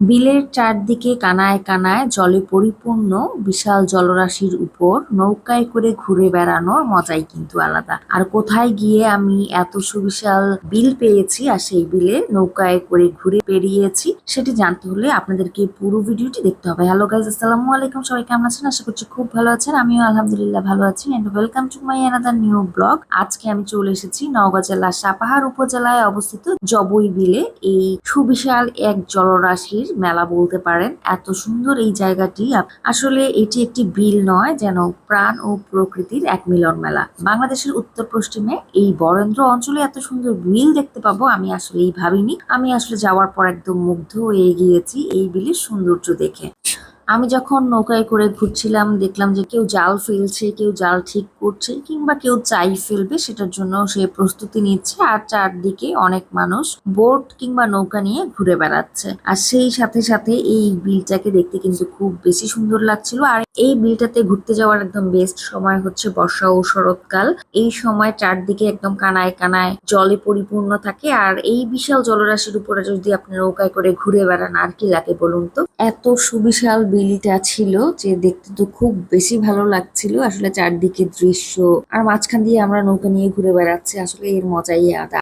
বিলের চারদিকে কানায় কানায় জলে পরিপূর্ণ বিশাল জলরাশির উপর নৌকায় করে ঘুরে বেড়ানোর মজাই কিন্তু আলাদা। আর কোথায় গিয়ে আমি এত সুবিশাল বিল পেয়েছি আর সেই বিলে নৌকায় করে ঘুরে বেরিয়েছি সেটি জানতে হলে আপনাদেরকে পুরো ভিডিওটি দেখতে হবে। হ্যালো গাইজ আসসালামু আলাইকুম। সবাই কেমন আছেন? আশা করছি খুব ভালো আছেন। আমিও আলহামদুলিল্লাহ ভালো আছি। And welcome to my another new blog আজকে আমি চলে এসেছি নওগাঁ জেলার সাপাহার উপজেলায় অবস্থিত জবই বিলে। এই সুবিশাল এক জলরাশির মেলা বলতে পারেন, এত সুন্দর এই জায়গাটি। আসলে এটি একটি বিল নয়, যেন প্রাণ ও প্রকৃতির এক মিলন মেলা। বাংলাদেশের উত্তর পশ্চিমে এই বরেন্দ্র অঞ্চলে এত সুন্দর বিল দেখতে পাবো, আমি আসলে এই ভাবিনি। আমি আসলে যাওয়ার পর একদম মুগ্ধ হয়ে গিয়েছি এই বিলের সৌন্দর্য দেখে। আমি যখন নৌকায় করে ঘুরছিলাম, দেখলাম যে কেউ জাল ফেলছে, কেউ জাল ঠিক করছে, কিংবা কেউ চাই ফেলবে, সেটার জন্য সে প্রস্তুতি নিচ্ছে আর চারদিকে অনেক মানুষ বোট কিংবা নৌকা নিয়ে ঘুরে বেড়াচ্ছে। আর সেই সাথে সাথে এই বিলটাকে দেখতে কিন্তু খুব বেশি সুন্দর লাগছিল। আর এই বিলটাতে ঘুরতে যাওয়ার একদম বেস্ট সময় হচ্ছে বর্ষা ও শরৎকাল। এই সময় চারদিকে একদম কানায় কানায় জলে পরিপূর্ণ থাকে। আর এই বিশাল জলরাশির উপরে যদি আপনি নৌকায় করে ঘুরে বেড়ান, আর কি লাগে বলুন তো? এত সুবিশাল বিলিটা ছিল যে দেখতে তো খুব বেশি ভালো লাগছিল আসলে চারদিকে দৃশ্য আর মাঝখান দিয়ে আমরা নৌকা নিয়ে ঘুরে বেড়াচ্ছি, আসলে এর মজাই আদা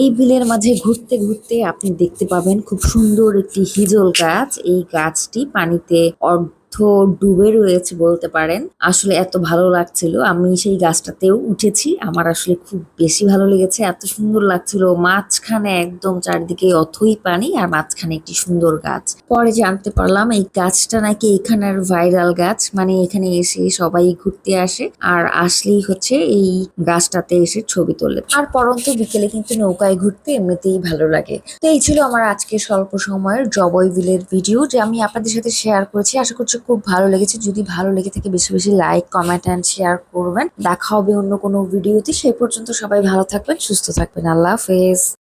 এই বিলের মাঝে ঘুরতে ঘুরতে আপনি দেখতে পাবেন খুব সুন্দর একটি হিজল গাছ। এই গাছটি পানিতে ডুবে রয়েছে বলতে পারেন। আসলে এত ভালো লাগছিল। আমি সেই গাছটাতেও উঠেছি। আমার আসলে খুব বেশি ভালো লেগেছে। এত সুন্দর লাগছিল। মাঝখানে একদম চারিদিকে অথই পানি আর মাঝখানে একটি সুন্দর গাছ। পরে জানতে পারলাম এই গাছটা নাকি এখানের ভাইরাল গাছ। মানে এখানে এসে সবাই ঘুরতে আসে আর আসলেই হচ্ছে এই গাছটাতে এসে ছবি তোলে। আর পরন্ত বিকেলে কিন্তু নৌকায় ঘুরতে এমনিতেই ভালো লাগে। তো এই ছিল আমার আজকে স্বল্প সময়ের জবই বিলের ভিডিও। যে আমি আপনাদের সাথে শেয়ার করেছি, আশা করছি খুব ভালো লেগেছে। যদি ভালো লেগে থাকে বেশি বেশি লাইক কমেন্ট অ্যান্ড শেয়ার করবেন। দেখা হবে অন্য কোনো ভিডিওতে সেই পর্যন্ত সবাই ভালো থাকবেন, সুস্থ থাকবেন। আল্লাহ হাফেজ।